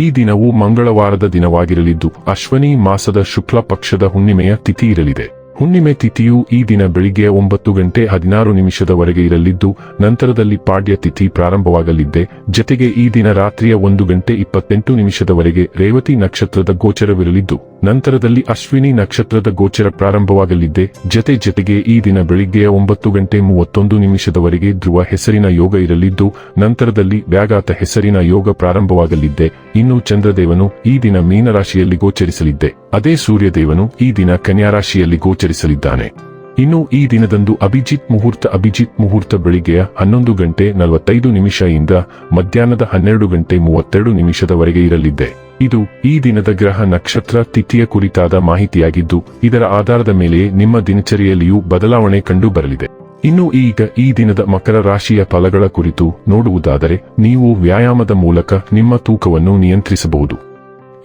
ಈ ದಿನವು ಮಂಗಳವಾರದ ದಿನವಾಗಿರಲಿದ್ದು, ಅಶ್ವನಿ ಮಾಸದ ಶುಕ್ಲ ಪಕ್ಷದ ಹುಣ್ಣಿಮೆಯ ತಿಥಿ ಇರಲಿದೆ. ಹುಣ್ಣಿಮೆ ತಿಥಿಯು ಈ ದಿನ ಬೆಳಿಗ್ಗೆ ಒಂಬತ್ತು ಗಂಟೆ ಹದಿನಾರು ನಿಮಿಷದವರೆಗೆ ಇರಲಿದ್ದು, ನಂತರದಲ್ಲಿ ಪಾಡ್ಯ ತಿಥಿ ಪ್ರಾರಂಭವಾಗಲಿದ್ದೆ. ಜತೆಗೆ ಈ ದಿನ ರಾತ್ರಿಯ ಒಂದು ಗಂಟೆ ಇಪ್ಪತ್ತೆಂಟು ನಿಮಿಷದವರೆಗೆ ರೇವತಿ ನಕ್ಷತ್ರದ ಗೋಚರವಿರಲಿದ್ದು ನಂತರದಲ್ಲಿ ಅಶ್ವಿನಿ ನಕ್ಷತ್ರದ ಗೋಚರ ಪ್ರಾರಂಭವಾಗಲಿದ್ದೆ ಜತೆ ಜತೆಗೆ ಈ ದಿನ ಬೆಳಿಗ್ಗೆಯ ಒಂಬತ್ತು ಗಂಟೆ ಮೂವತ್ತೊಂದು ನಿಮಿಷದವರೆಗೆ ಧ್ರುವ ಹೆಸರಿನ ಯೋಗ ಇರಲಿದ್ದು, ನಂತರದಲ್ಲಿ ವ್ಯಾಘಾತ ಹೆಸರಿನ ಯೋಗ ಪ್ರಾರಂಭವಾಗಲಿದ್ದೆ ಇನ್ನು ಚಂದ್ರದೇವನು ಈ ದಿನ ಮೀನರಾಶಿಯಲ್ಲಿ ಗೋಚರಿಸಲಿದ್ದೆ ಅದೇ ಸೂರ್ಯದೇವನು ಈ ದಿನ ಕನ್ಯಾರಾಶಿಯಲ್ಲಿ ಗೋಚರಿಸಲಿದ್ದಾನೆ. ಇನ್ನು ಈ ದಿನದಂದು ಅಭಿಜಿತ್ ಮುಹೂರ್ತ ಅಭಿಜಿತ್ ಮುಹೂರ್ತ ಬೆಳಿಗ್ಗೆಯ ಹನ್ನೊಂದು ಗಂಟೆ ನಲವತ್ತೈದು ನಿಮಿಷದಿಂದ ಮಧ್ಯಾಹ್ನದ ಹನ್ನೆರಡು ಗಂಟೆ ಮೂವತ್ತೆರಡು ನಿಮಿಷದವರೆಗೆ ಇರಲಿದ್ದೆ ಇದು ಈ ದಿನದ ಗ್ರಹ ನಕ್ಷತ್ರ ತಿಥಿಯ ಕುರಿತಾದ ಮಾಹಿತಿಯಾಗಿದ್ದು, ಇದರ ಆಧಾರದ ಮೇಲೆ ನಿಮ್ಮ ದಿನಚರಿಯಲ್ಲಿಯೂ ಬದಲಾವಣೆ ಕಂಡು ಬರಲಿದೆ ಇನ್ನು ಈಗ ಈ ದಿನದ ಮಕರ ರಾಶಿಯ ಫಲಗಳ ಕುರಿತು ನೋಡುವುದಾದರೆ, ನೀವು ವ್ಯಾಯಾಮದ ಮೂಲಕ ನಿಮ್ಮ ತೂಕವನ್ನು ನಿಯಂತ್ರಿಸಬಹುದು.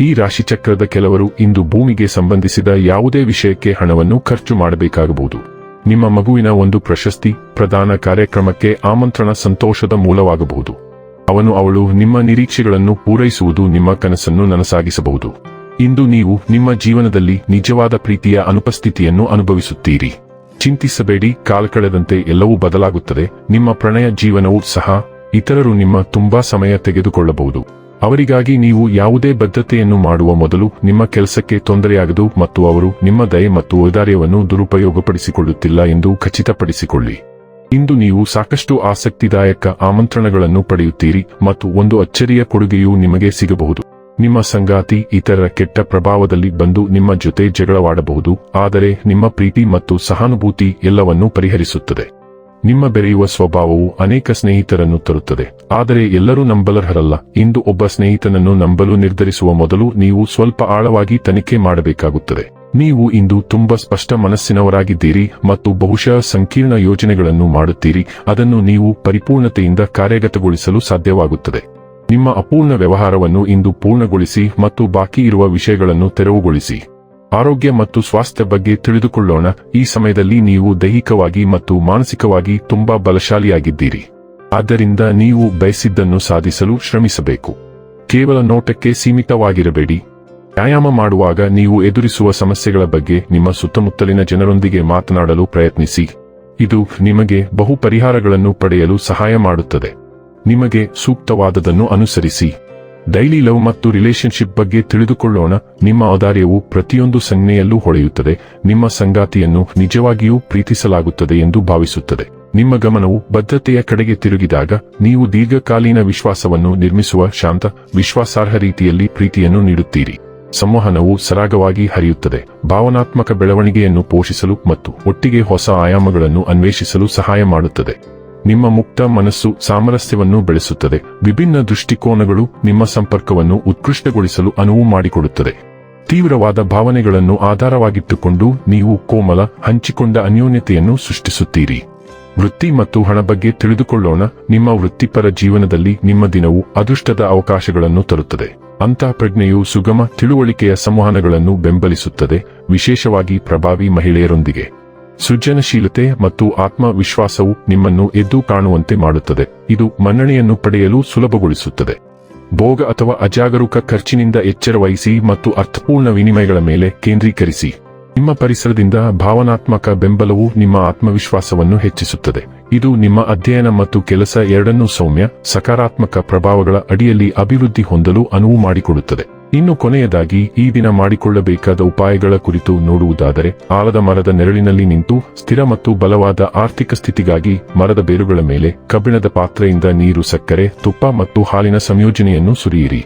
ಈ ರಾಶಿಚಕ್ರದ ಕೆಲವರು ಇಂದು ಭೂಮಿಗೆ ಸಂಬಂಧಿಸಿದ ಯಾವುದೇ ವಿಷಯಕ್ಕೆ ಹಣವನ್ನು ಖರ್ಚು ಮಾಡಬೇಕಾಗಬಹುದು. ನಿಮ್ಮ ಮಗುವಿನ ಒಂದು ಪ್ರಶಸ್ತಿ, ಪ್ರದಾನ ಕಾರ್ಯಕ್ರಮಕ್ಕೆ ಆಮಂತ್ರಣ ಸಂತೋಷದ ಮೂಲವಾಗಬಹುದು. ಅವನು ಅವಳು ನಿಮ್ಮ ನಿರೀಕ್ಷೆಗಳನ್ನು ಪೂರೈಸುವುದು ನಿಮ್ಮ ಕನಸನ್ನು ನನಸಾಗಿಸಬಹುದು. ಇಂದು ನೀವು ನಿಮ್ಮ ಜೀವನದಲ್ಲಿ ನಿಜವಾದ ಪ್ರೀತಿಯ ಅನುಪಸ್ಥಿತಿಯನ್ನು ಅನುಭವಿಸುತ್ತೀರಿ. ಚಿಂತಿಸಬೇಡಿ, ಕಾಲ ಕಳೆದಂತೆ ಎಲ್ಲವೂ ಬದಲಾಗುತ್ತದೆ. ನಿಮ್ಮ ಪ್ರಣಯ ಜೀವನವೂ ಸಹ ಇತರರು ನಿಮ್ಮ ತುಂಬಾ ಸಮಯ ತೆಗೆದುಕೊಳ್ಳಬಹುದು. ಅವರಿಗಾಗಿ ನೀವು ಯಾವುದೇ ಬದ್ಧತೆಯನ್ನು ಮಾಡುವ ಮೊದಲು ನಿಮ್ಮ ಕೆಲಸಕ್ಕೆ ತೊಂದರೆಯಾಗದು ಮತ್ತು ಅವರು ನಿಮ್ಮ ದಯೆ ಮತ್ತು ಉದಾರ್ಯವನ್ನು ದುರುಪಯೋಗಪಡಿಸಿಕೊಳ್ಳುತ್ತಿಲ್ಲ ಎಂದು ಖಚಿತಪಡಿಸಿಕೊಳ್ಳಿ. ಇಂದು ನೀವು ಸಾಕಷ್ಟು ಆಸಕ್ತಿದಾಯಕ ಆಮಂತ್ರಣಗಳನ್ನು ಪಡೆಯುತ್ತೀರಿ ಮತ್ತು ಒಂದು ಅಚ್ಚರಿಯ ಕೊಡುಗೆಯೂ ನಿಮಗೆ ಸಿಗಬಹುದು. ನಿಮ್ಮ ಸಂಗಾತಿ ಇತರರ ಕೆಟ್ಟ ಪ್ರಭಾವದಲ್ಲಿ ಬಂದು ನಿಮ್ಮ ಜೊತೆ ಜಗಳವಾಡಬಹುದು, ಆದರೆ ನಿಮ್ಮ ಪ್ರೀತಿ ಮತ್ತು ಸಹಾನುಭೂತಿ ಎಲ್ಲವನ್ನೂ ಪರಿಹರಿಸುತ್ತದೆ. ನಿಮ್ಮ ಬೆರೆಯುವ ಸ್ವಭಾವವು ಅನೇಕ ಸ್ನೇಹಿತರನ್ನು ತರುತ್ತದೆ, ಆದರೆ ಎಲ್ಲರೂ ನಂಬಲರ್ಹರಲ್ಲ. ಇಂದು ಒಬ್ಬ ಸ್ನೇಹಿತನನ್ನು ನಂಬಲು ನಿರ್ಧರಿಸುವ ಮೊದಲು ನೀವು ಸ್ವಲ್ಪ ಆಳವಾಗಿ ತನಿಖೆ ಮಾಡಬೇಕಾಗುತ್ತದೆ. ನೀವು ಇಂದು ತುಂಬಾ ಸ್ಪಷ್ಟ ಮನಸ್ಸಿನವರಾಗಿದ್ದೀರಿ ಮತ್ತು ಬಹುಶಃ ಸಂಕೀರ್ಣ ಯೋಜನೆಗಳನ್ನು ಮಾಡುತ್ತೀರಿ. ಅದನ್ನು ನೀವು ಪರಿಪೂರ್ಣತೆಯಿಂದ ಕಾರ್ಯಗತಗೊಳಿಸಲು ಸಾಧ್ಯವಾಗುತ್ತದೆ. ನಿಮ್ಮ ಅಪೂರ್ಣ ವ್ಯವಹಾರವನ್ನು ಇಂದು ಪೂರ್ಣಗೊಳಿಸಿ ಮತ್ತು ಬಾಕಿ ಇರುವ ವಿಷಯಗಳನ್ನು ತೆರವುಗೊಳಿಸಿ. ಆರೋಗ್ಯ ಮತ್ತು ಸ್ವಾಸ್ಥ್ಯ ಬಗ್ಗೆ ತಿಳಿದುಕೊಳ್ಳೋಣ. ಈ ಸಮಯದಲ್ಲಿ ನೀವು ದೈಹಿಕವಾಗಿ ಮತ್ತು ಮಾನಸಿಕವಾಗಿ ತುಂಬಾ ಬಲಶಾಲಿಯಾಗಿದ್ದೀರಿ. ಆದ್ದರಿಂದ ನೀವು ಬಯಸಿದ್ದನ್ನು ಸಾಧಿಸಲು ಶ್ರಮಿಸಬೇಕು. ಕೇವಲ ನೋಟಕ್ಕೆ ಸೀಮಿತವಾಗಿರಬೇಡಿ. ವ್ಯಾಯಾಮ ಮಾಡುವಾಗ ನೀವು ಎದುರಿಸುವ ಸಮಸ್ಯೆಗಳ ಬಗ್ಗೆ ನಿಮ್ಮ ಸುತ್ತಮುತ್ತಲಿನ ಜನರೊಂದಿಗೆ ಮಾತನಾಡಲು ಪ್ರಯತ್ನಿಸಿ. ಇದು ನಿಮಗೆ ಬಹು ಪರಿಹಾರಗಳನ್ನು ಪಡೆಯಲು ಸಹಾಯ ಮಾಡುತ್ತದೆ. ನಿಮಗೆ ಸೂಕ್ತವಾದದನ್ನು ಅನುಸರಿಸಿ. ಡೈಲಿ ಲವ್ ಮತ್ತು ರಿಲೇಶನ್ಶಿಪ್ ಬಗ್ಗೆ ತಿಳಿದುಕೊಳ್ಳೋಣ. ನಿಮ್ಮ ಔದಾರ್ಯವು ಪ್ರತಿಯೊಂದು ಸಂಜ್ಞೆಯಲ್ಲೂ ಹೊಳೆಯುತ್ತದೆ. ನಿಮ್ಮ ಸಂಗಾತಿಯನ್ನು ನಿಜವಾಗಿಯೂ ಪ್ರೀತಿಸಲಾಗುತ್ತದೆ ಎಂದು ಭಾವಿಸುತ್ತದೆ. ನಿಮ್ಮ ಗಮನವು ಬದ್ಧತೆಯ ಕಡೆಗೆ ತಿರುಗಿದಾಗ, ನೀವು ದೀರ್ಘಕಾಲೀನ ವಿಶ್ವಾಸವನ್ನು ನಿರ್ಮಿಸುವ ಶಾಂತ, ವಿಶ್ವಾಸಾರ್ಹ ರೀತಿಯಲ್ಲಿ ಪ್ರೀತಿಯನ್ನು ನೀಡುತ್ತೀರಿ. ಸಂವಹನವು ಸರಾಗವಾಗಿ ಹರಿಯುತ್ತದೆ. ಭಾವನಾತ್ಮಕ ಬೆಳವಣಿಗೆಯನ್ನು ಪೋಷಿಸಲು ಮತ್ತು ಒಟ್ಟಿಗೆ ಹೊಸ ಆಯಾಮಗಳನ್ನು ಅನ್ವೇಷಿಸಲು ಸಹಾಯ ಮಾಡುತ್ತದೆ. ನಿಮ್ಮ ಮುಕ್ತ ಮನಸ್ಸು ಸಾಮರಸ್ಯವನ್ನು ಬೆಳೆಸುತ್ತದೆ. ವಿಭಿನ್ನ ದೃಷ್ಟಿಕೋನಗಳು ನಿಮ್ಮ ಸಂಪರ್ಕವನ್ನು ಉತ್ಕೃಷ್ಟಗೊಳಿಸಲು ಅನುವು ಮಾಡಿಕೊಡುತ್ತದೆ. ತೀವ್ರವಾದ ಭಾವನೆಗಳನ್ನು ಆಧಾರವಾಗಿಟ್ಟುಕೊಂಡು ನೀವು ಕೋಮಲ, ಹಂಚಿಕೊಂಡ ಅನ್ಯೋನ್ಯತೆಯನ್ನು ಸೃಷ್ಟಿಸುತ್ತೀರಿ. ವೃತ್ತಿ ಮತ್ತು ಹಣ ಬಗ್ಗೆ ತಿಳಿದುಕೊಳ್ಳೋಣ. ನಿಮ್ಮ ವೃತ್ತಿಪರ ಜೀವನದಲ್ಲಿ ನಿಮ್ಮ ದಿನವು ಅದೃಷ್ಟದ ಅವಕಾಶಗಳನ್ನು ತರುತ್ತದೆ. ಅಂತಃಪ್ರಜ್ಞೆಯು ಸುಗಮ ತಿಳುವಳಿಕೆಯ ಸಂವಹನಗಳನ್ನು ಬೆಂಬಲಿಸುತ್ತದೆ, ವಿಶೇಷವಾಗಿ ಪ್ರಭಾವಿ ಮಹಿಳೆಯರೊಂದಿಗೆ. ಸೃಜನಶೀಲತೆ ಮತ್ತು ಆತ್ಮವಿಶ್ವಾಸವು ನಿಮ್ಮನ್ನು ಎದ್ದು ಕಾಣುವಂತೆ ಮಾಡುತ್ತದೆ. ಇದು ಮನ್ನಣೆಯನ್ನು ಪಡೆಯಲು ಸುಲಭಗೊಳಿಸುತ್ತದೆ. ಭೋಗ ಅಥವಾ ಅಜಾಗರೂಕ ಖರ್ಚಿನಿಂದ ಎಚ್ಚರವಹಿಸಿ ಮತ್ತು ಅರ್ಥಪೂರ್ಣ ವಿನಿಮಯಗಳ ಮೇಲೆ ಕೇಂದ್ರೀಕರಿಸಿ. ನಿಮ್ಮ ಪರಿಸರದಿಂದ ಭಾವನಾತ್ಮಕ ಬೆಂಬಲವು ನಿಮ್ಮ ಆತ್ಮವಿಶ್ವಾಸವನ್ನು ಹೆಚ್ಚಿಸುತ್ತದೆ. ಇದು ನಿಮ್ಮ ಅಧ್ಯಯನ ಮತ್ತು ಕೆಲಸ ಎರಡನ್ನೂ ಸೌಮ್ಯ, ಸಕಾರಾತ್ಮಕ ಪ್ರಭಾವಗಳ ಅಡಿಯಲ್ಲಿ ಅಭಿವೃದ್ಧಿ ಹೊಂದಲು ಅನುವು ಮಾಡಿಕೊಡುತ್ತದೆ. ಇನ್ನು ಕೊನೆಯದಾಗಿ, ಈ ದಿನ ಮಾಡಿಕೊಳ್ಳಬೇಕಾದ ಉಪಾಯಗಳ ಕುರಿತು ನೋಡುವುದಾದರೆ, ಆಲದ ಮರದ ನೆರಳಿನಲ್ಲಿ ನಿಂತು ಸ್ಥಿರ ಮತ್ತು ಬಲವಾದ ಆರ್ಥಿಕ ಸ್ಥಿತಿಗಾಗಿ ಮರದ ಬೇರುಗಳ ಮೇಲೆ ಕಬ್ಬಿಣದ ಪಾತ್ರೆಯಿಂದ ನೀರು ಸಕ್ಕರೆ, ತುಪ್ಪ ಮತ್ತು ಹಾಲಿನ ಸಂಯೋಜನೆಯನ್ನು ಸುರಿಯಿರಿ.